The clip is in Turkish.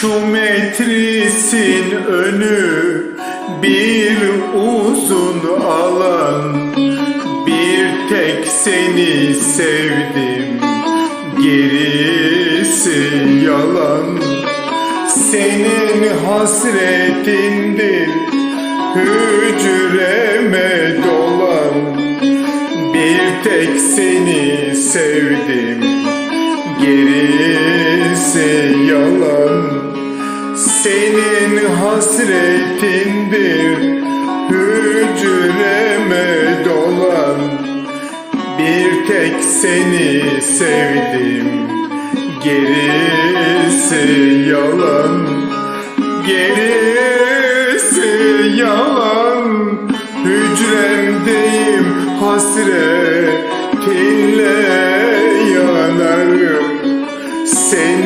Şu metrisin önü bir uzun alan. Bir tek seni sevdim gerisi yalan. Senin hasretindir hücreme dolan. Bir tek seni sevdim gerisi Senin hasretindir hücreme dolan. Bir tek seni sevdim gerisi yalan. Gerisi yalan Hücremdeyim hasretinle yanarım. Seni